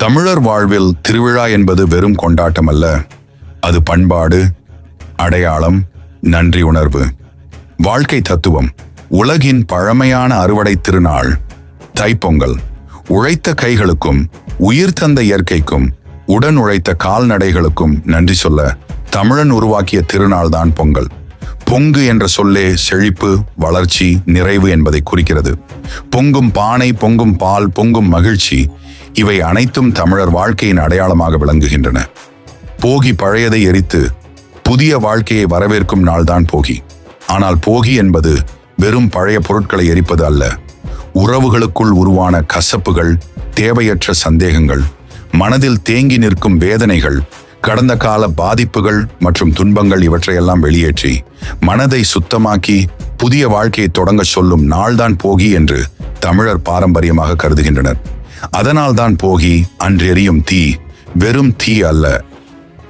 தமிழர் வாழ்வில் திருவிழா என்பது வெறும் கொண்டாட்டம் அல்ல. அது பண்பாடு அடையாளம் நன்றி உணர்வு. வாழ்க்கை தத்துவம் உலகின் பழமையான அறுவடை திருநாள் தைப்பொங்கல். உழைத்த கைகளுக்கும் உயிர் தந்த இயற்கைக்கும் உடன் உழைத்த கால்நடைகளுக்கும் நன்றி சொல்ல தமிழன் உருவாக்கிய திருநாள் தான் பொங்கல். பொங்கு என்ற சொல்லே செழிப்பு வளர்ச்சி நிறைவு என்பதை குறிக்கிறது. பொங்கும் பானை பொங்கும் பால் பொங்கும் மகிழ்ச்சி இவை அனைத்தும் தமிழர் வாழ்க்கையின் அடையாளமாக விளங்குகின்றன. போகி பழையதை எரித்து புதிய வாழ்க்கையை வரவேற்கும் நாள்தான் போகி. ஆனால் போகி என்பது வெறும் பழைய பொருட்களை எரிப்பது அல்ல. உறவுகளுக்குள் உருவான கசப்புகள் தேவையற்ற சந்தேகங்கள் மனதில் தேங்கி நிற்கும் வேதனைகள் கடந்த கால பாதிப்புகள் மற்றும் துன்பங்கள் இவற்றையெல்லாம் வெளியேற்றி மனதை சுத்தமாக்கி புதிய வாழ்க்கையை தொடங்க சொல்லும் நாள்தான் போகி என்று தமிழர் பாரம்பரியமாக கருதுகின்றனர். அதனால்தான் போகி அன்றெறியும் தீ வெறும் தீ அல்ல.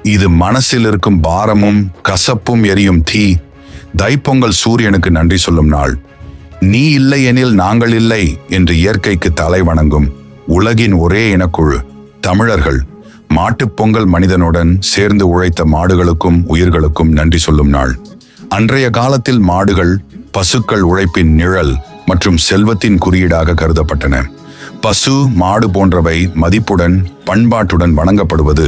இது மனசில் இருக்கும் பாரமும் கசப்பும் எரியும் தீ. தைப்பொங்கல் சூரியனுக்கு நன்றி சொல்லும் நாள். நீ இல்லை எனில் நாங்கள் இல்லை என்று இயற்கைக்கு தலை வணங்கும் உலகின் ஒரே இனக்குழு தமிழர்கள். மாட்டுப் பொங்கல் மனிதனுடன் சேர்ந்து உழைத்த மாடுகளுக்கும் உயிர்களுக்கும் நன்றி சொல்லும் நாள். அன்றைய காலத்தில் மாடுகள் பசுக்கள் உழைப்பின் நிழல் மற்றும் செல்வத்தின் குறியீடாக கருதப்பட்டன. பசு மாடு போன்றவை மதிப்புடன் பண்பாட்டுடன் வணங்கப்படுவது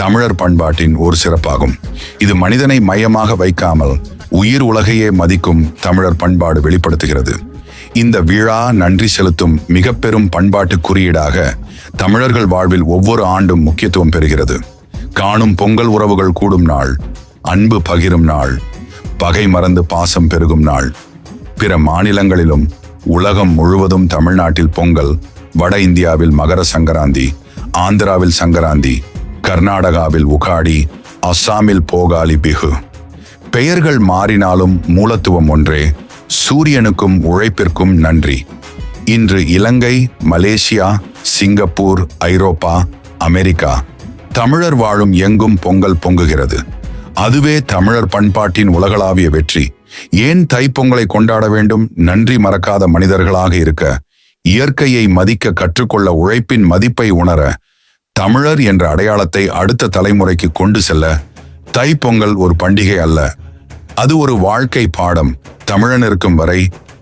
தமிழர் பண்பாட்டின் ஒரு சிறப்பாகும். இது மனிதனை மையமாக வைக்காமல் உயிர் உலகையே மதிக்கும் தமிழர் பண்பாடு வெளிப்படுத்துகிறது. இந்த விழா நன்றி செலுத்தும் மிக பெரும் பண்பாட்டு குறியீடாக தமிழர்கள் வாழ்வில் ஒவ்வொரு ஆண்டும் முக்கியத்துவம் பெறுகிறது. காணும் பொங்கல் உறவுகள் கூடும் நாள் அன்பு பகிரும் நாள் பகை மறந்து பாசம் பெருகும் நாள். பிற மாநிலங்களிலும் உலகம் முழுவதும் தமிழ்நாட்டில் பொங்கல் வட இந்தியாவில் மகர சங்கராந்தி ஆந்திராவில் சங்கராந்தி கர்நாடகாவில் உகாடி அஸ்ஸாமில் போகாலி பிகு பெயர்கள் மாறினாலும் மூலத்துவம் ஒன்றே சூரியனுக்கும் உழைப்பிற்கும் நன்றி. இன்று Ilangai Malaysia Singapore Europe America தமிழர் வாழும் எங்கும் பொங்கல் பொங்குகிறது. அதுவே தமிழர் பண்பாட்டின் உலகளாவிய வெற்றி. ஏன் தைப்பொங்கலை கொண்டாட வேண்டும்? நன்றி மறக்காத மனிதர்களாக இருக்க இயற்கையை மதிக்க கற்றுக்கொள்ள உழைப்பின் மதிப்பை உணர தமிழர் என்ற அடையாளத்தை அடுத்த தலைமுறைக்கு கொண்டு செல்ல தைப்பொங்கல் ஒரு பண்டிகை அல்ல. அது ஒரு வாழ்க்கை பாடம். தமிழன் இருக்கும் வரை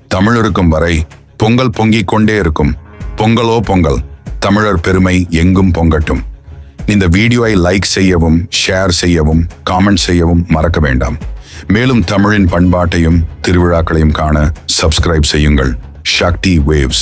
தமிழ் இருக்கும் வரை பொங்கல் பொங்கிக் கொண்டே இருக்கும். பொங்கலோ பொங்கல். தமிழர் பெருமை எங்கும் பொங்கட்டும். இந்த வீடியோவை லைக் செய்யவும் ஷேர் செய்யவும் காமெண்ட் செய்யவும் மறக்க வேண்டாம். மேலும் தமிழின் பண்பாட்டையும் திருவிழாக்களையும் காண சப்ஸ்கிரைப் செய்யுங்கள். சக்தி வேவ்ஸ்